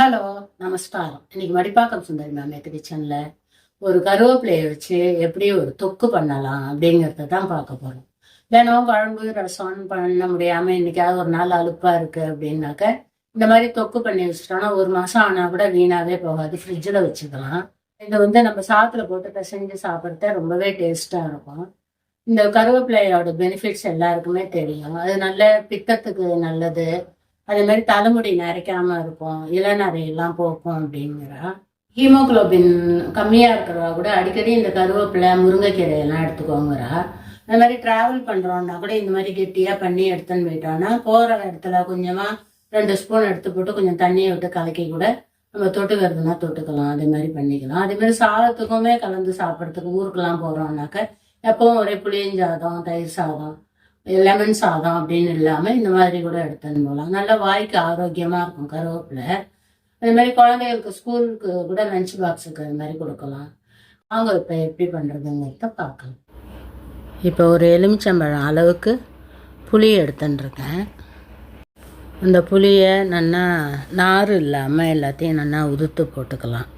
Hello நமஸ்காரம். இன்னைக்கு மடிப்பாக்கம் சுந்தரி ma'am எத்திரி கிச்சனில் ஒரு கருவேப்பிலையை வச்சு எப்படி ஒரு தொக்கு பண்ணலாம் அப்படிங்கிறத தான் பார்க்க போகிறோம் தினம் குழம்பு ரசம் பண்ண முடியாமல் இன்னைக்காவது ஒரு நாள் அலுப்பாக இருக்குது அப்படின்னாக்க இந்த மாதிரி தொக்கு பண்ணி வச்சுட்டோம்னா ஒரு மாதம் ஆனால் கூட வீணாகவே போகாது. ஃப்ரிட்ஜில் வச்சுக்கலாம். இதை வந்து நம்ம சாத்தில் போட்டு பிசைஞ்சு சாப்பிட்றது ரொம்பவே டேஸ்ட்டாக இருக்கும். இந்த கருவேப்பிலையோட பெனிஃபிட்ஸ் எல்லாருக்குமே தெரியும். அது நல்ல பித்தத்துக்கு நல்லது. அதே மாதிரி தலைமுடி நரைக்காம இருக்கும் இளநரை எல்லாம் போக்கும் அப்படிங்கிறா. ஹீமோகுளோபின் கம்மியா இருக்கிறவா கூட அடிக்கடி இந்த கருவேப்பிலை முருங்கைக்கீரை எல்லாம் எடுத்துக்கோங்கிறா. இந்த மாதிரி டிராவல் பண்றோம்னா கூட இந்த மாதிரி கெட்டியா பண்ணி எடுத்துன்னு போயிட்டோம்னா போற இடத்துல கொஞ்சமா ரெண்டு ஸ்பூன் எடுத்து போட்டு கொஞ்சம் தண்ணியை விட்டு கலக்கி கூட நம்ம தொட்டுக்கிறதுனா தொட்டுக்கலாம் அதே மாதிரி பண்ணிக்கலாம். அதே மாதிரி சாதத்துக்குமே கலந்து சாப்பிட்றதுக்கு ஊருக்கெல்லாம் போறோம்னாக்க எப்பவும் ஒரே புளியஞ்சாதம் தயிர் சாதம் லெமன் சாதம் அப்படின்னு இல்லாமல் இந்த மாதிரி கூட எடுத்துன்னு போகலாம் நல்லா வாய்க்கு ஆரோக்கியமாக இருக்கும் கருவேப்பிலை. அது மாதிரி குழந்தைகளுக்கு ஸ்கூலுக்கு கூட லஞ்ச் பாக்ஸுக்கு அது மாதிரி கொடுக்கலாம். அவங்க இப்போ எப்படி பண்ணுறதுங்கிறத பார்க்கலாம். இப்போ ஒரு எலுமிச்சம்பழம் அளவுக்கு புளி எடுத்துட்டுருக்கேன் அந்த புளியை நல்லா நார் இல்லாமல் எல்லாத்தையும் நல்லா உதுத்து போட்டுக்கலாம்.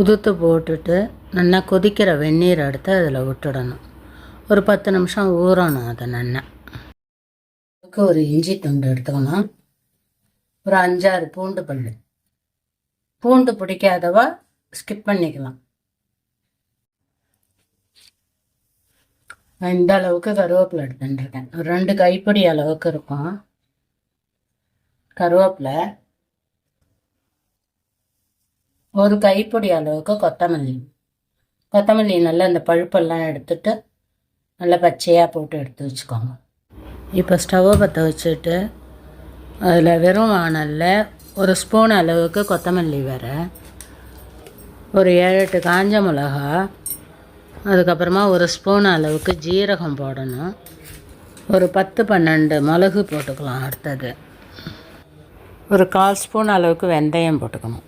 உதுத்து போட்டுட்டு நல்லா கொதிக்கிற வெந்நீர் எடுத்து அதில் விட்டுடணும். ஒரு பத்து நிமிஷம் ஊறணும் அதை நல்லா. அதுக்கு ஒரு இஞ்சி துண்டு எடுத்துக்கணும். ஒரு அஞ்சாறு பூண்டு பல்லு. பூண்டு பிடிக்காதவா ஸ்கிப் பண்ணிக்கலாம். நான் இந்த அளவுக்கு கருவேப்பிலை எடுத்துட்டுருக்கேன். ஒரு ரெண்டு கைப்பிடி அளவுக்கு இருக்கும். கருவேப்பிலை. ஒரு கைப்பிடி அளவுக்கு கொத்தமல்லி. கொத்தமல்லி நல்லா இந்த பழுப்பெல்லாம் எடுத்துட்டு நல்லா பச்சையாக போட்டு எடுத்து வச்சுக்கோங்க. இப்போ ஸ்டவ்வை பற்ற வச்சுட்டு அதில் வெறும் வானலில் ஒரு ஸ்பூன் அளவுக்கு கொத்தமல்லி வர ஒரு ஏழு எட்டு காஞ்ச மிளகா அதுக்கப்புறமா ஒரு ஸ்பூன் அளவுக்கு ஜீரகம் போடணும். ஒரு பத்து பன்னெண்டு மிளகு போட்டுக்கலாம் அடுத்தது. ஒரு கால் ஸ்பூன் அளவுக்கு வெந்தயம் போட்டுக்கணும்.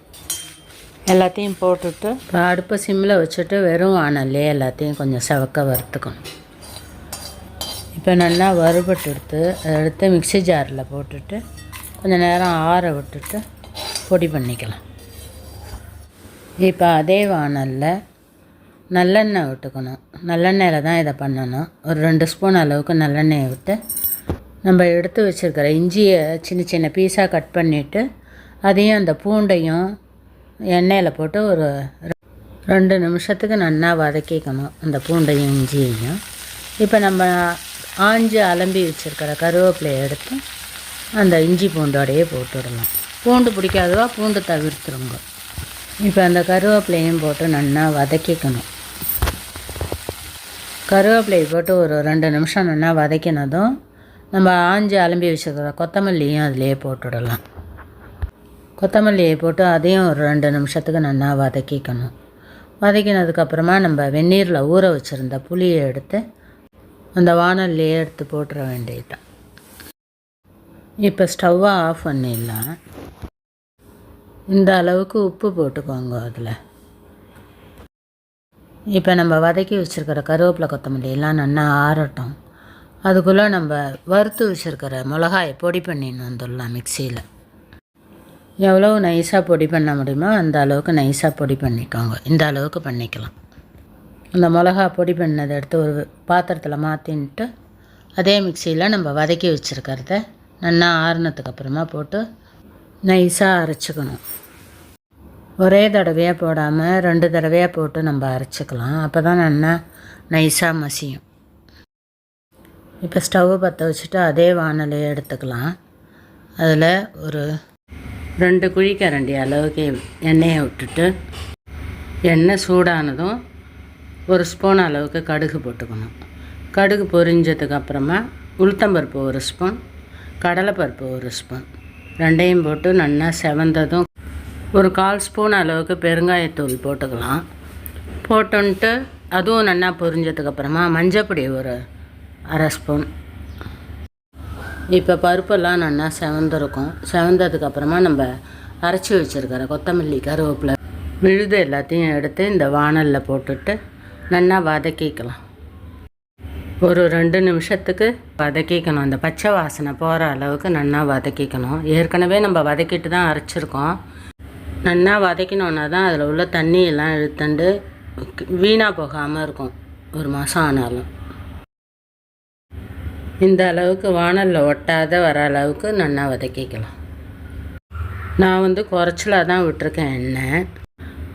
எல்லாத்தையும் போட்டுட்டு இப்போ அடுப்பை சிம்மில் வச்சுட்டு வெறும் வானல்லே எல்லாத்தையும் கொஞ்சம் செவக்க வறுத்துக்கணும். இப்போ நல்லா வறுபட்டு எடுத்து அதை எடுத்து மிக்ஸி ஜாரில் போட்டுட்டு கொஞ்சம் நேரம் ஆற விட்டுட்டு பொடி பண்ணிக்கலாம். இப்போ அதே வானலில் நல்லெண்ணெய் விட்டுக்கணும். நல்லெண்ணெயில் தான் இதை பண்ணணும். ஒரு ரெண்டு ஸ்பூன் அளவுக்கு நல்லெண்ணெயை விட்டு நம்ம எடுத்து வச்சுருக்கிற இஞ்சியை சின்ன சின்ன பீஸாக கட் பண்ணிவிட்டு அதையும் அந்த பூண்டையும் எண்ணெயில் போட்டு ஒரு ரெண்டு நிமிஷத்துக்கு நல்லா வதக்கிக்கணும் அந்த பூண்டையும் இஞ்சியையும். இப்போ நம்ம ஆஞ்சு அலம்பி வச்சுருக்கிற கருவேப்பிலையை எடுத்து அந்த இஞ்சி பூண்டோடையே போட்டுவிடலாம் பூண்டு பிடிக்காதவா பூண்டு தவிர்த்துருங்க. இப்போ அந்த கருவேப்பிலையும் போட்டு நல்லா வதக்கிக்கணும். கருவேப்பிலையை போட்டு ஒரு ரெண்டு நிமிஷம் நல்லா வதக்கினதும் நம்ம ஆஞ்சு அலம்பி வச்சுருக்கிற கொத்தமல்லியும் அதிலேயே போட்டுவிடலாம் கொத்தமல்லியை போட்டு அதையும் ஒரு ரெண்டு நிமிஷத்துக்கு நல்லா வதக்கிக்கணும். வதக்கினதுக்கப்புறமா நம்ம வெந்நீரில் ஊற வச்சுருந்த புளியை எடுத்து அந்த வானல்லையே எடுத்து போட்டுற வேண்டியதான் இப்போ ஸ்டவ்வை ஆஃப் பண்ணிடலாம். இந்த அளவுக்கு உப்பு போட்டுக்கோங்க அதில். இப்போ நம்ம வதக்கி வச்சுருக்கிற கருவேப்பிலை கொத்தமல்லி எல்லாம் நல்லா ஆறட்டும். அதுக்குள்ளே நம்ம வறுத்து வச்சுருக்கிற மிளகாயை பொடி பண்ணின்னு வந்துடலாம் மிக்சியில். எவ்வளோ நைஸாக பொடி பண்ண முடியுமோ அந்த அளவுக்கு நைஸாக பொடி பண்ணிக்கோங்க. இந்த அளவுக்கு பண்ணிக்கலாம். அந்த மிளகா பொடி பண்ணதை எடுத்து ஒரு பாத்திரத்தில் மாற்றின்ட்டு அதே மிக்சியில் நம்ம வதக்கி வச்சுருக்கிறத நல்லா ஆறுனதுக்கு அப்புறமா போட்டு நைஸாக அரைச்சிக்கணும். ஒரே தடவையாக போடாமல் ரெண்டு தடவையாக போட்டு நம்ம அரைச்சிக்கலாம். அப்போ தான் நல்லா நைஸாக மசியும். இப்போ ஸ்டவ்வை பற்ற வச்சுட்டு அதே வானலையை எடுத்துக்கலாம். அதில் ஒரு ரெண்டு குழிக்கரண்டி அளவுக்கு எண்ணெயை விட்டுட்டு எண்ணெய் சூடானதும் ஒரு ஸ்பூன் அளவுக்கு கடுகு போட்டுக்கணும். கடுகு பொரிஞ்சதுக்கு அப்புறமா உளுத்தம்பருப்பு ஒரு ஸ்பூன் கடலைப்பருப்பு ஒரு ஸ்பூன் ரெண்டையும் போட்டு நல்லா செவந்ததும் ஒரு கால் ஸ்பூன் அளவுக்கு பெருங்காயத்தூள் போட்டுக்கலாம். போட்டுன்ட்டு அதுவும் நல்லா பொரிஞ்சதுக்கப்புறமா மஞ்சப்பொடி ஒரு அரை ஸ்பூன் இப்போ பருப்பெல்லாம் நல்லா செவந்திருக்கும். செவந்ததுக்கப்புறமா நம்ம அரைச்சி வச்சுருக்கிற கொத்தமல்லி கருவேப்பிலை விழுது எல்லாத்தையும் எடுத்து இந்த வானலில் போட்டுட்டு நல்லா வதக்கிக்கலாம் ஒரு ரெண்டு நிமிஷத்துக்கு வதக்கிக்கணும் அந்த பச்சை வாசனை போகிற அளவுக்கு நல்லா வதக்கிக்கணும் ஏற்கனவே நம்ம வதக்கிட்டு தான் அரைச்சிருக்கோம். நல்லா வதக்கினோன்னா தான் அதில் உள்ள தண்ணியெல்லாம் இழுத்துண்டு வீணாக போகாமல் இருக்கும். ஒரு மாதம் ஆனாலும். இந்த அளவுக்கு வானலில் ஒட்டாத வர அளவுக்கு நல்லா வதக்கிக்கலாம். நான் வந்து குறைச்சலாக தான் விட்டுருக்கேன் எண்ணெய்.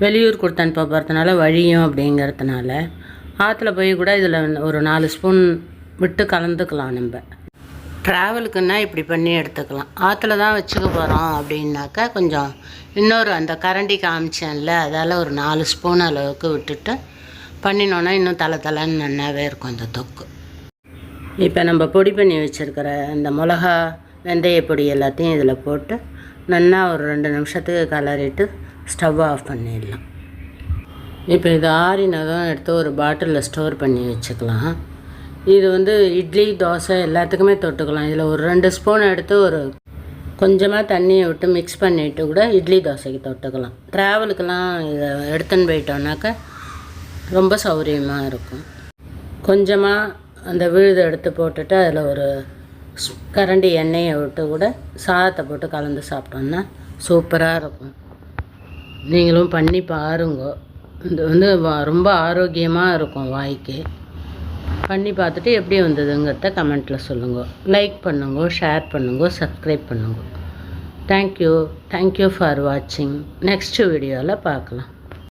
வெளியூர் கொடுத்து அனுப்ப போகிறதுனால வழியும் அப்படிங்கிறதுனால ஆற்றுல போய் கூட இதில் ஒரு நாலு ஸ்பூன் விட்டு கலந்துக்கலாம் நம்ம. ட்ராவலுக்குன்னா இப்படி பண்ணி எடுத்துக்கலாம். ஆற்றுல தான் வச்சுக்க போகிறோம் அப்படின்னாக்கா கொஞ்சம் இன்னொரு அந்த கரண்டி காமிச்சேன்ல அதால் ஒரு நாலு ஸ்பூன் அளவுக்கு விட்டுட்டு பண்ணினோன்னா இன்னும் தலை தலைன்னு நன்னாவே இருக்கும் அந்த தொக்கு. இப்போ நம்ம பொடி பண்ணி வச்சுருக்கிற இந்த மிளகா வெந்தய பொடி எல்லாத்தையும் இதில் போட்டு நல்லா ஒரு ரெண்டு நிமிஷத்துக்கு கலரிட்டு ஸ்டவ் ஆஃப் பண்ணிடலாம். இப்போ இது ஆறினதும் எடுத்து ஒரு பாட்டிலில் ஸ்டோர் பண்ணி வச்சுக்கலாம். இது வந்து இட்லி தோசை எல்லாத்துக்குமே தொட்டுக்கலாம். இதில் ஒரு ரெண்டு ஸ்பூன் எடுத்து ஒரு கொஞ்சமாக தண்ணியை விட்டு மிக்ஸ் பண்ணிவிட்டு கூட இட்லி தோசைக்கு தொட்டுக்கலாம். ட்ராவலுக்கெல்லாம் இதை எடுத்துன்னு போயிட்டோம்னாக்கா ரொம்ப சௌகரியமாக இருக்கும். கொஞ்சமாக அந்த விழுதை எடுத்து போட்டுட்டு அதில் ஒரு கரண்டி எண்ணெயை விட்டு கூட சாதத்தை போட்டு கலந்து சாப்பிட்டோம்னா சூப்பராக இருக்கும். நீங்களும் பண்ணி பாருங்க. இது வந்து ரொம்ப ஆரோக்கியமாக இருக்கும் வாய்க்கு. பண்ணி பார்த்துட்டு எப்படி வந்ததுங்கிறத கமெண்ட்டில் சொல்லுங்கள் லைக் பண்ணுங்க ஷேர் பண்ணுங்க சப்ஸ்கிரைப் பண்ணுங்க. Thank you thank you for வாட்சிங் நெக்ஸ்ட் வீடியோவில் பார்க்கலாம்.